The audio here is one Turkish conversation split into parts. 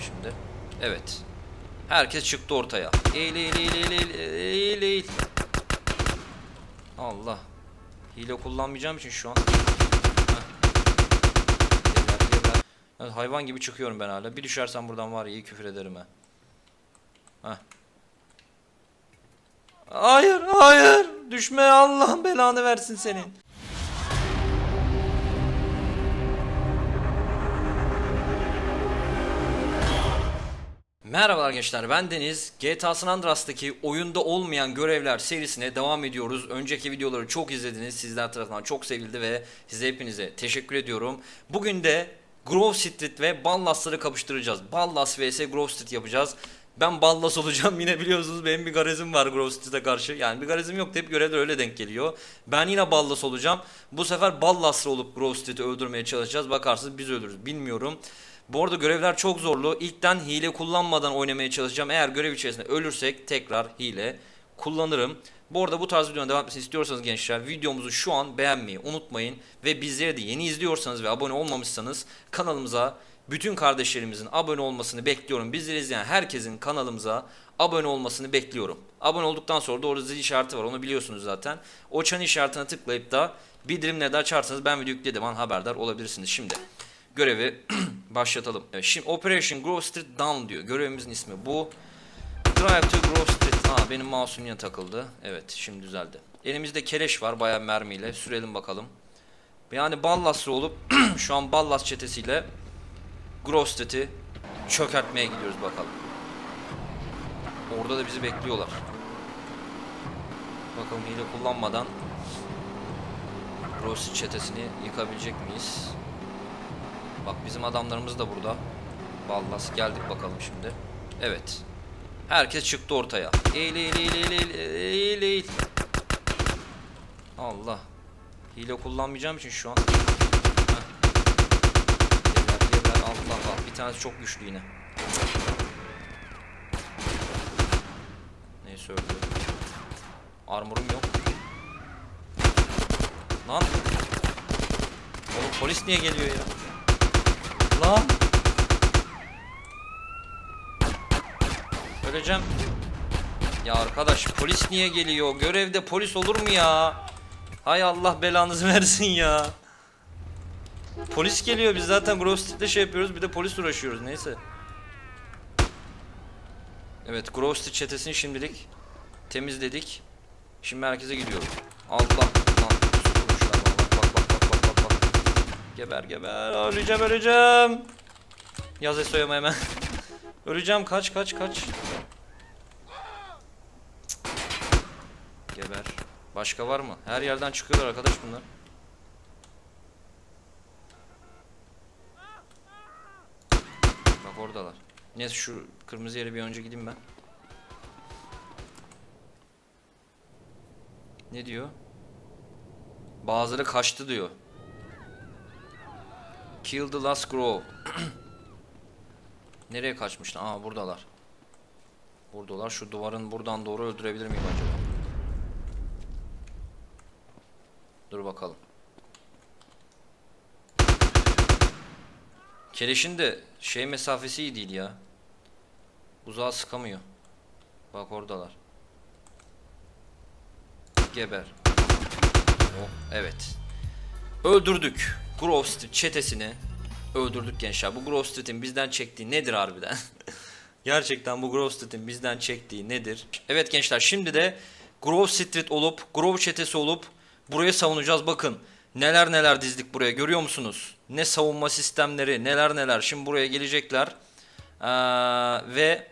şimdi. Evet. Herkes çıktı ortaya. Eğil eğil eğil eğil eğil eğil eğil. Allah. Hile kullanmayacağım için şu an. Evet, hayvan gibi çıkıyorum ben hala. Bir düşersem buradan var ya iyi küfür ederim ha. Heh. Hayır hayır. Düşme Allah belanı versin senin. Merhabalar gençler ben Deniz. GTA San Andreas'taki oyunda olmayan görevler serisine devam ediyoruz. Önceki videoları çok izlediniz. Sizler tarafından çok sevildi ve size hepinize teşekkür ediyorum. Bugün de Grove Street ve Ballas'ları kapıştıracağız. Ballas vs Grove Street yapacağız. Ben Ballas olacağım yine biliyorsunuz benim bir garezim var Grove Street'e karşı. Yani bir garezim yok hep görevler öyle denk geliyor. Ben yine Ballas olacağım. Bu sefer Ballas'lı olup Grove Street'i öldürmeye çalışacağız. Bakarsınız biz ölürüz bilmiyorum. Bu arada görevler çok zorlu. İlkten hile kullanmadan oynamaya çalışacağım. Eğer görev içerisinde ölürsek tekrar hile kullanırım. Bu arada bu tarz videonun devam etmesini istiyorsanız gençler videomuzu şu an beğenmeyi unutmayın. Ve bizleri de yeni izliyorsanız ve abone olmamışsanız kanalımıza bütün kardeşlerimizin abone olmasını bekliyorum. Bizleri izleyen herkesin kanalımıza abone olmasını bekliyorum. Abone olduktan sonra da orada zil işareti var onu biliyorsunuz zaten. O çan işaretine tıklayıp da bildirimleri de açarsanız ben video yüklediğim an haberdar olabilirsiniz. Şimdi görevi başlatalım. Evet, şimdi Operation Grove Street Down diyor. Görevimizin ismi bu. Drive to Grove Street. Aa benim mouse'um yine takıldı. Evet şimdi düzeldi. Elimizde keleş var bayağı mermiyle. Sürelim bakalım. Yani Ballas'lı olup şu an Ballas çetesiyle Grove Street'i çökertmeye gidiyoruz bakalım. Orada da bizi bekliyorlar. Bakalım hile kullanmadan Grove Street çetesini yıkabilecek miyiz? Bak bizim adamlarımız da burada. Ballas geldik bakalım şimdi. Evet. Herkes çıktı ortaya. Eğil eğil eğil eğil eğil eğil. Allah. Hile kullanmayacağım için şu an. Heh. Geber geber Allah Allah. Bir tanesi çok güçlü yine. Neyse öldü. Armorum yok. Lan. Oğlum polis niye geliyor ya? Lan. Öleceğim. Ya arkadaş polis niye geliyor? Görevde polis olur mu ya? Hay Allah belanızı versin ya. Polis geliyor biz zaten Grove şey yapıyoruz bir de polis uğraşıyoruz neyse. Evet Grove Street çetesini şimdilik temizledik. Şimdi merkeze gidiyoruz. Allah lan. Vallahi. Bak bak bak bak bak bak. Geber geber. Öleceğim öleceğim. Yaz Esoyama hemen. öleceğim kaç kaç kaç. Geber. Başka var mı? Her yerden çıkıyorlar arkadaş bunlar. Bak oradalar. Neyse şu kırmızı yere bir önce gideyim ben. Ne diyor? Bazıları kaçtı diyor. Kill the last grove. Nereye kaçmışlar? Aa buradalar. Buradalar. Şu duvarın buradan doğru öldürebilir miyim acaba? Dur bakalım. Keleşin de şey mesafesi iyi değil ya. Uzağa sıkamıyor. Bak oradalar. Geber. Oh, evet. Öldürdük. Grove Street çetesini öldürdük gençler. Bu Grove Street'in bizden çektiği nedir harbiden? Gerçekten bu Grove Street'in bizden çektiği nedir? Evet gençler şimdi de Grove Street olup, Grove çetesi olup burayı savunacağız. Bakın neler neler dizdik buraya görüyor musunuz? Ne savunma sistemleri neler neler. Şimdi buraya gelecekler. Ee, ve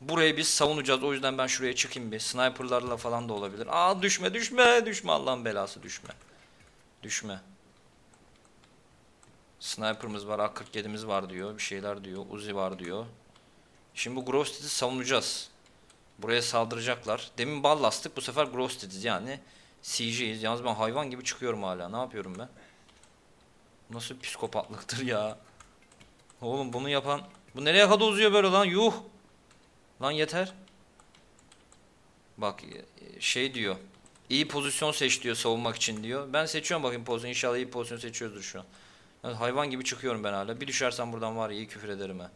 burayı biz savunacağız. O yüzden ben şuraya çıkayım bir. Sniperlarla falan da olabilir. Aa düşme düşme düşme Allah'ın belası düşme. Düşme. Sniper'ımız var, AK-47'miz var diyor. Bir şeyler diyor. Uzi var diyor. Şimdi bu Grove Street'i savunacağız. Buraya saldıracaklar. Demin ballastık. Bu sefer Grove Street'iz yani. CG'yiz. Yalnız ben hayvan gibi çıkıyorum hala. Ne yapıyorum ben? Nasıl psikopatlıktır ya. Oğlum bunu yapan... Bu nereye kadar uzuyor böyle lan? Yuh! Lan yeter. Bak şey diyor. İyi pozisyon seç diyor savunmak için diyor. Ben seçiyorum bakayım pozisyon. İnşallah iyi pozisyon seçiyordur şu an. Yani hayvan gibi çıkıyorum ben hala. Bir düşersem buradan var ya iyi küfür ederim ha.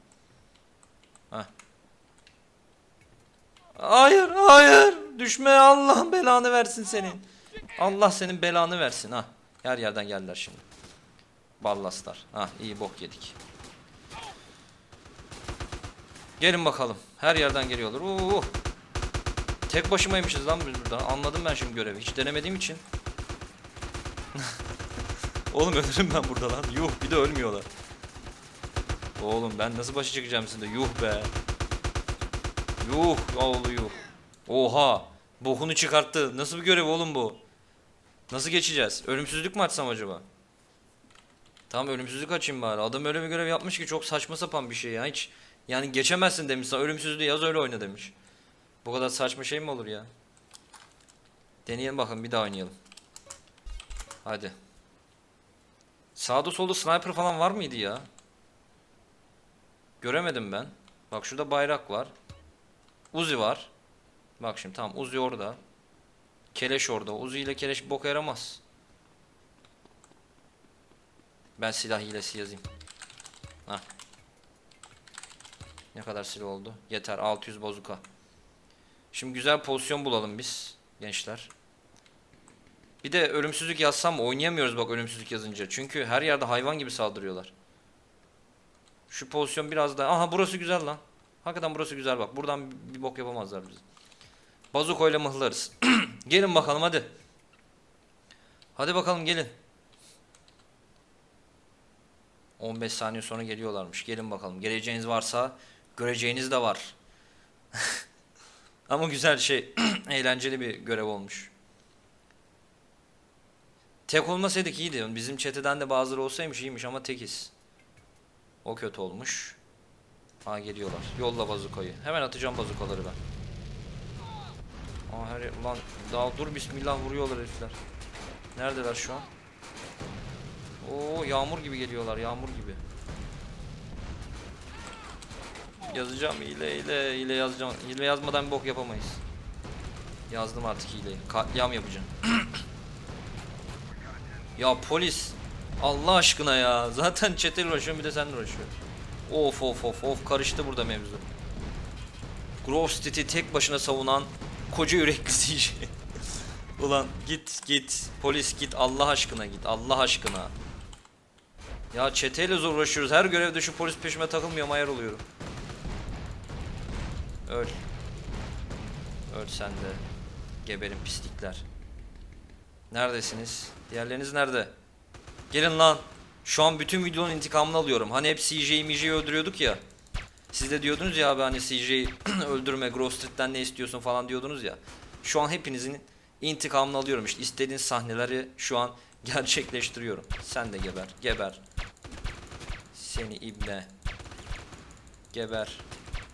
Heh. Hayır, hayır. Düşme Allah belanı versin senin. Allah senin belanı versin ha. Her yerden geldiler şimdi. Ballaslar. Ha iyi bok yedik. Gelin bakalım. Her yerden geliyorlar. Oo. Tek başımaymışız lan biz burada. Anladım ben şimdi görevi. Hiç denemediğim için. Oğlum ölürüm ben burada lan. Yuh bir de ölmüyorlar. Oğlum ben nasıl başa çıkacağım sizinle? Yuh be. Yuh oğlu yuh. Oha. Bokunu çıkarttı. Nasıl bir görev oğlum bu? Nasıl geçeceğiz? Ölümsüzlük mü açsam acaba? Tamam ölümsüzlük açayım bari. Adam öyle bir görev yapmış ki çok saçma sapan bir şey ya. Hiç yani geçemezsin demiş sana. Ölümsüzlüğü yaz öyle oyna demiş. Bu kadar saçma şey mi olur ya? Deneyelim bakalım bir daha oynayalım. Hadi. Sağda solda sniper falan var mıydı ya? Göremedim ben. Bak şurada bayrak var. Uzi var. Bak şimdi tamam Uzi orada. Keleş orada. Uzi ile keleş boka yaramaz. Ben silah hilesi yazayım. Hah. Ne kadar silah oldu? Yeter 600 bozuka. Şimdi güzel pozisyon bulalım biz gençler. Bir de ölümsüzlük yazsam oynayamıyoruz bak ölümsüzlük yazınca. Çünkü her yerde hayvan gibi saldırıyorlar. Şu pozisyon biraz daha... Aha burası güzel lan. Hakikaten burası güzel bak. Buradan bir- bok yapamazlar bizi. Bazukoyla mıhlarız. gelin bakalım hadi. Hadi bakalım gelin. 15 saniye sonra geliyorlarmış. Gelin bakalım. Geleceğiniz varsa göreceğiniz de var. Ama güzel şey. eğlenceli bir görev olmuş. Tek olmasaydık iyiydi. Bizim çeteden de bazıları olsaymış iyiymiş ama tekiz. O kötü olmuş. Ha geliyorlar. Yolla bazukayı. Hemen atacağım bazukaları ben. Aa her Ulan daha dur bismillah vuruyorlar herifler. Neredeler şu an? Oo yağmur gibi geliyorlar yağmur gibi. Yazacağım hile hile hile yazacağım. Hile yazmadan bir bok yapamayız. Yazdım artık hileyi. Katliam yapacağım. ya polis. Allah aşkına ya. Zaten çetel uğraşıyorum bir de sen uğraşıyorsun. Of of of of karıştı burada mevzu. Grove Street'i tek başına savunan koca yürekli. Ulan git git polis git Allah aşkına git Allah aşkına. Ya çeteyle zor uğraşıyoruz. Her görevde şu polis peşime takılmıyor ayar oluyorum. Öl. Öl sen de. Geberin pislikler. Neredesiniz? Diğerleriniz nerede? Gelin lan. Şu an bütün videonun intikamını alıyorum. Hani hep CJ'yi MJ'yi öldürüyorduk ya. Siz de diyordunuz ya abi hani CJ'yi öldürme, Grove Street'ten ne istiyorsun falan diyordunuz ya. Şu an hepinizin intikamını alıyorum. İşte istediğiniz sahneleri şu an gerçekleştiriyorum. Sen de geber. Geber. Seni ibne. Geber.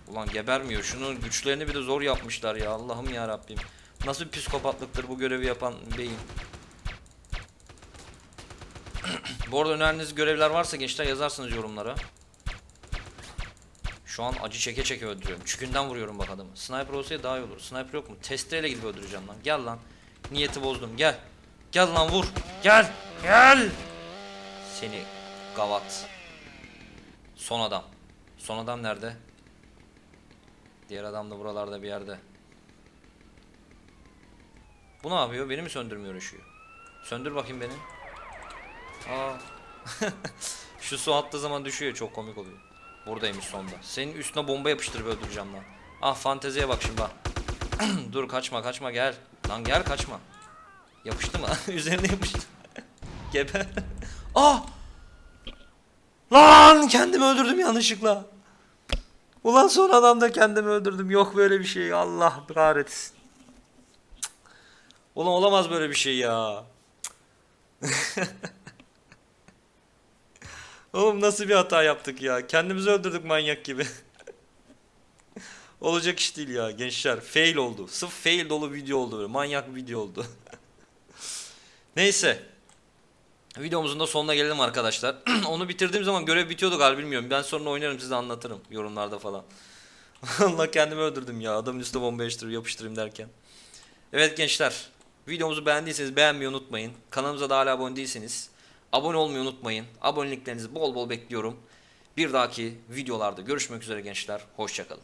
Ulan gebermiyor. Şunun güçlerini bir de zor yapmışlar ya. Allah'ım ya Rabbim. Nasıl bir psikopatlıktır bu görevi yapan beyin. bu arada önerdiğiniz görevler varsa gençler yazarsınız yorumlara. Şu an acı çeke çeke öldürüyorum. Çükünden vuruyorum bak adamı. Sniper olsaydı daha iyi olur. Sniper yok mu? Testereyle gidip öldüreceğim lan. Gel lan. Niyeti bozdum. Gel. Gel lan vur. Gel. Gel. Seni gavat. Son adam. Son adam nerede? Diğer adam da buralarda bir yerde. Bu ne yapıyor? Beni mi söndürmüyor ışığı? Söndür bakayım beni. Aa. Şu su attığı zaman düşüyor çok komik oluyor. Buradaymış sonda. Senin üstüne bomba yapıştırıp öldüreceğim lan. Ah fanteziye bak şimdi bak. Dur kaçma kaçma gel. Lan gel kaçma. Yapıştı mı? Üzerine yapıştı. Geber. Ah! Lan kendimi öldürdüm yanlışlıkla. Ulan son adamda kendimi öldürdüm. Yok böyle bir şey. Allah kahretsin. Ulan olamaz böyle bir şey ya. Oğlum nasıl bir hata yaptık ya? Kendimizi öldürdük manyak gibi. Olacak iş değil ya gençler. Fail oldu. Sırf fail dolu video oldu böyle. Manyak bir video oldu. Neyse. Videomuzun da sonuna gelelim arkadaşlar. Onu bitirdiğim zaman görev bitiyordu galiba bilmiyorum. Ben sonra oynarım size anlatırım yorumlarda falan. Allah kendimi öldürdüm ya. Adamın üstüne bomba yapıştırıp yapıştırayım derken. Evet gençler. Videomuzu beğendiyseniz beğenmeyi unutmayın. Kanalımıza da hala abone değilseniz abone olmayı unutmayın. Aboneliklerinizi bol bol bekliyorum. Bir dahaki videolarda görüşmek üzere gençler. Hoşçakalın.